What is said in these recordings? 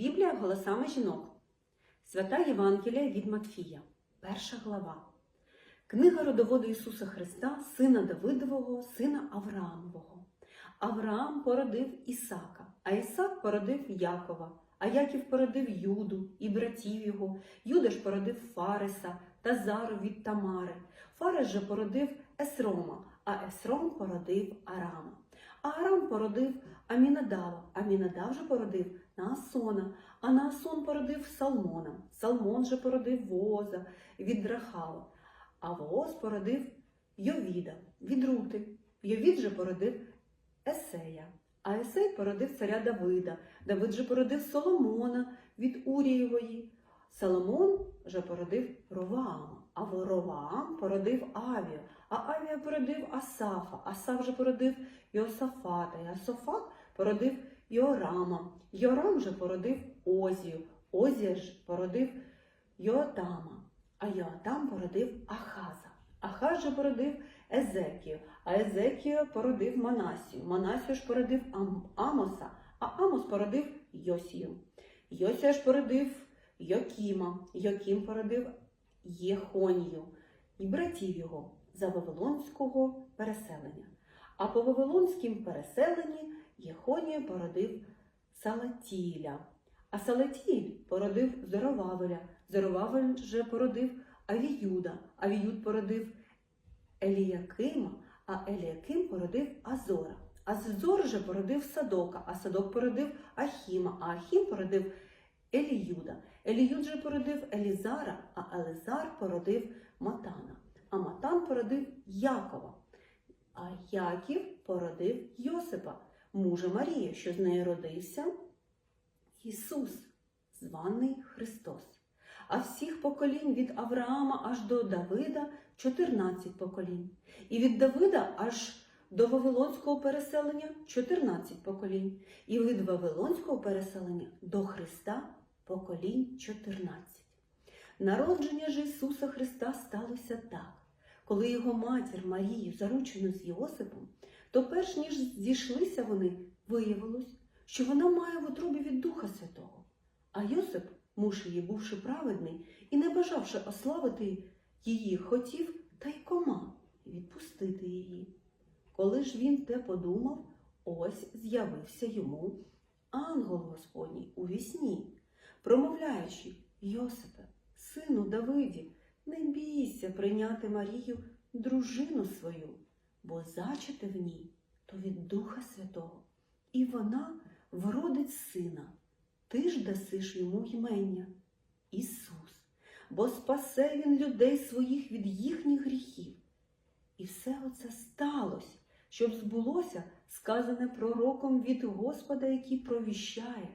Біблія голосами жінок. Свята Євангелія від Матфія, перша глава. Книга родоводу Ісуса Христа, сина Давидового, сина Авраамового. Авраам породив Ісака, а Ісак породив Якова, а Яків породив Юду і братів його. Юда ж породив Фариса та Зару від Тамари. Фарис же породив Есрома, а Есром породив Арама. Арам породив Амінадава, Амінадав же породив Наасона, а Наасон породив Салмона. Салмон же породив Вооза від Рахава, а Вооз породив Йовіда від Рути. Йовід же породив Есея, а Есей породив царя Давида. Давид же породив Соломона від Урієвої. Соломон же породив Роваама, а Роваам породив Авію, а Авія породив Асафа, Асаф же породив Йосафата, і Асофат породив Йорама, Йорам же породив Озію, Озія ж породив Йоатама, а Йоатам породив Ахаза. Ахаз же породив Езекію, а Езекію породив Манасію. Манасію ж породив Ам- Амоса, а Амос породив Йосію. Йосія ж породив Йокіма, Йокім породив Єхонію і братів його за Вавилонського переселення. А по Вавилонськім переселенні Єхонія породив Салатіля, а Салатіль породив Зоровавеля, Зоровавель же породив Авіюда, Авіюд породив Еліякима, а Еліяким породив Азора. Азор же породив Садока, а Садок породив Ахіма, а Ахім породив Еліюда. Еліюд же породив Елізара, а Елизар породив Матана, а Матан породив Якова, а Яків породив Йосипа, мужа Марії, що з неї родився Ісус, званий Христос. А всіх поколінь від Авраама аж до Давида 14 поколінь, і від Давида аж до Вавилонського переселення 14 поколінь, і від Вавилонського переселення до Христа поколінь 14. Народження ж Ісуса Христа сталося так. Коли його матір Марію заручено з Йосипом, то перш ніж зійшлися вони, виявилось, що вона має в утробі від Духа Святого. А Йосип, муж її, бувши праведний і не бажавши ославити її, хотів та й кома відпустити її. Коли ж він те подумав, ось з'явився йому ангел Господній у вісні, промовляючи, Йосипе, сину Давиді, не бійся прийняти Марію, дружину свою, бо зачати в ній то від Духа Святого, і вона вродить сина. Ти ж дасиш йому ймення Ісус, бо спасе він людей своїх від їхніх гріхів. І все оце сталося, щоб збулося сказане пророком від Господа, який провіщає.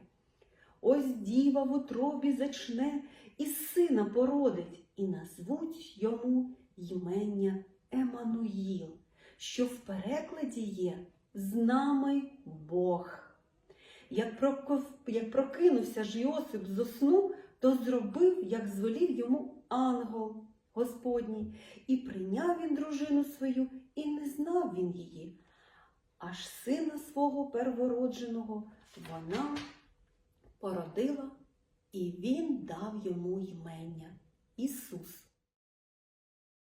Ось діва в утробі зачне і сина породить, і назвуть йому ймення Емануїл, що в перекладі є з нами Бог. Як, проков- як прокинувся ж Йосип зо сну, то зробив, як звелів йому ангел Господній, і прийняв він дружину свою, і не знав він її. Аж сина свого первородженого вона породила, і він дав йому ймення Ісус.